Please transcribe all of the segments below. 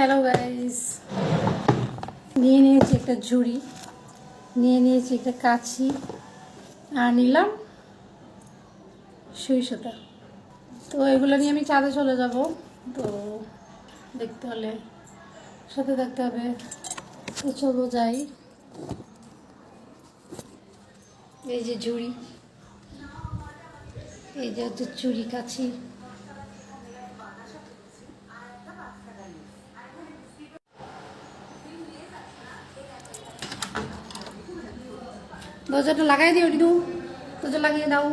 Hello guys নিয়ে নিয়েছি একটা ঝুড়ি, নিয়ে নিয়েছি একটা কাছি আর নিলাম সুই তো এগুলো নিয়ে আমি চাঁদে চলে যাব। তো দেখতে হলে সাথে দেখতে হবে। তো চলো যাই। এই যে ঝুড়ি, এই যে হচ্ছে চুরি কাছি দরজাটা লাগাই দিও একটু দরজা লাগিয়ে দাও।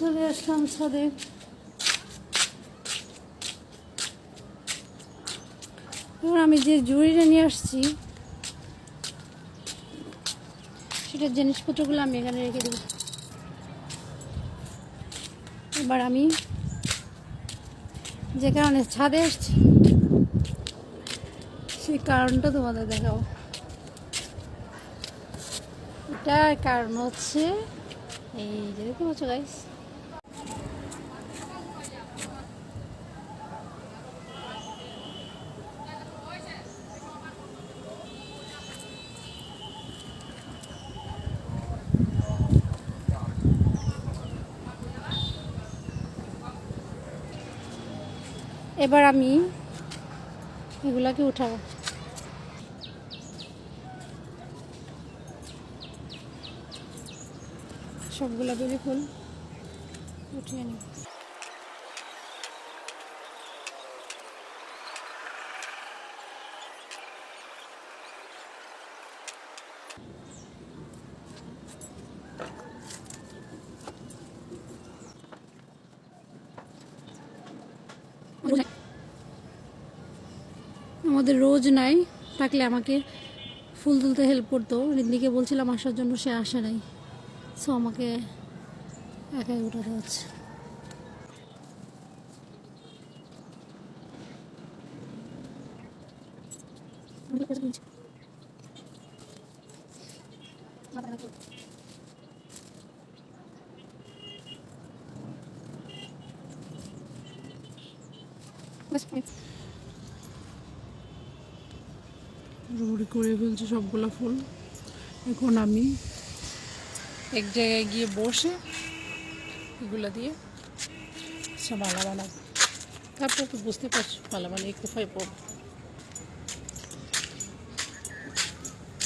চলে আসলাম ছাদে। এবার আমি যে জুড়িটা নিয়ে আসছি, সেটার জিনিসপত্রগুলো আমি এখানে রেখে দেবো। এবার আমি যে কারণে ছাদে এসছি, সেই কারণটা তোমাদের দেখাও এটার কারণ হচ্ছে, এই যে দেখতে পাচ্ছ গাইস এবার আমি এগুলাকে উঠাবো। সবগুলা বেলি ফুল উঠিয়ে নিই। আমাদের রোজ নাই, থাকলে আমাকে ফুল তুলতে হেল্প করতো। রিন্দিকে বলছিলাম, আসার জন্য সে আসে নাই। সো আমাকে একাই উঠাতে হচ্ছে। রোড়ি করে ফেলছে সবগুলো ফুল। এখন আমি এক জায়গায় গিয়ে বসে এগুলো দিয়ে আচ্ছা মালা বানাবো। তারপর তো বুঝতে পারছ, মালা বানিয়ে কোথায় পড়ব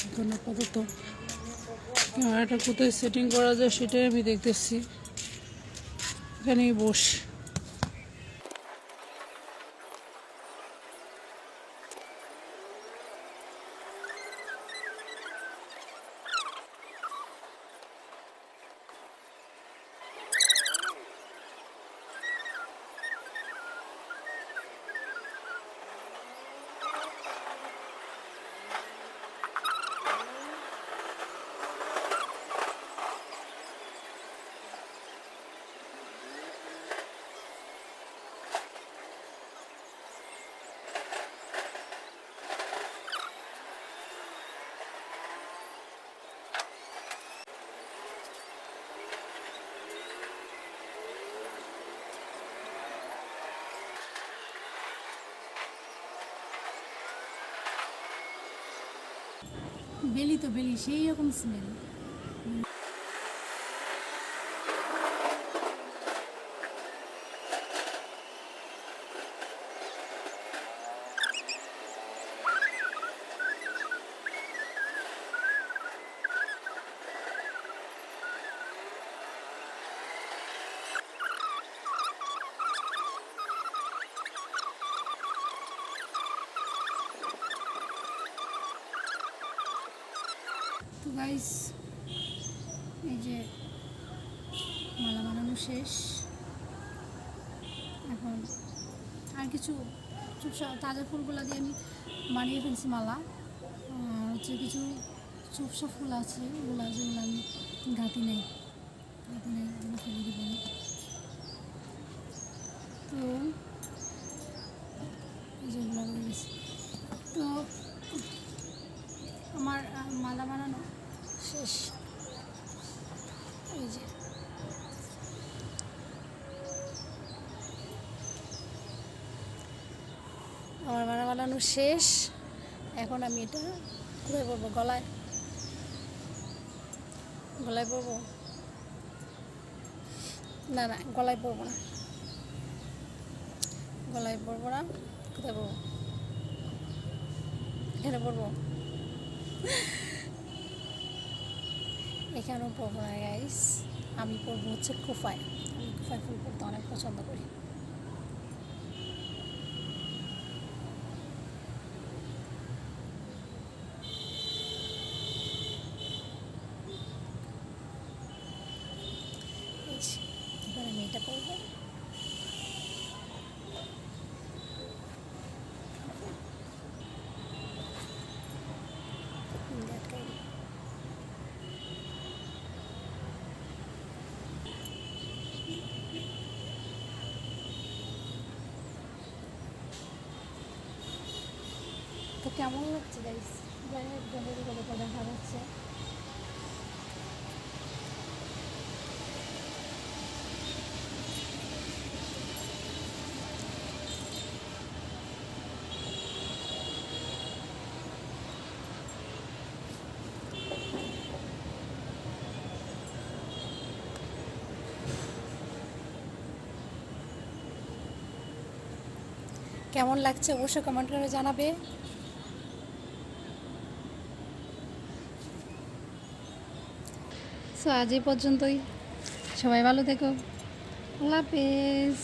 এখন আপাতত ক্যামেরাটা কোথায় সেটিং করা যায় সেটাই আমি দেখতেছি। এখানেই বস। বেলি তো বেলি সেই রকম স্মেল তো গাইস এই যে মালা বানানো শেষ। এখন আর কিছু তাজা ফুলগুলো দিয়ে আমি বানিয়ে ফেলছি মালা। আর হচ্ছে কিছু চুপসা ফুল আছে, ওগুলো যেগুলো আমি গাঁতি নেই। গাঁতি নেই ফেলে দিব তো যেগুলো তো আমার মালা বানানো শেষ। এই যে। আমার মালা বানানো শেষ। এখন আমি এটা কোথায় পরবো গলায়। গলায় পরবো না না, গলায় পরবো না। গলায় পরবো না। কোথায় পরবো এখানে পরবো এখানেও পড়ব না গাইস আমি পড়ব হচ্ছে কুফায়। আমি কুফায় ফুল পড়তে অনেক পছন্দ করি। আমি এটা পরবো দিয়ে আটকাই দিই। তো কেমন লাগছে গাইস জানি আপনাদের কতটা দেখা যাচ্ছে কেমন লাগছে? অবশ্যই কমেন্ট করে জানাবে। সো আজ এই পর্যন্তই। সবাই ভালো থেকো। আল্লাহ হাফেজ।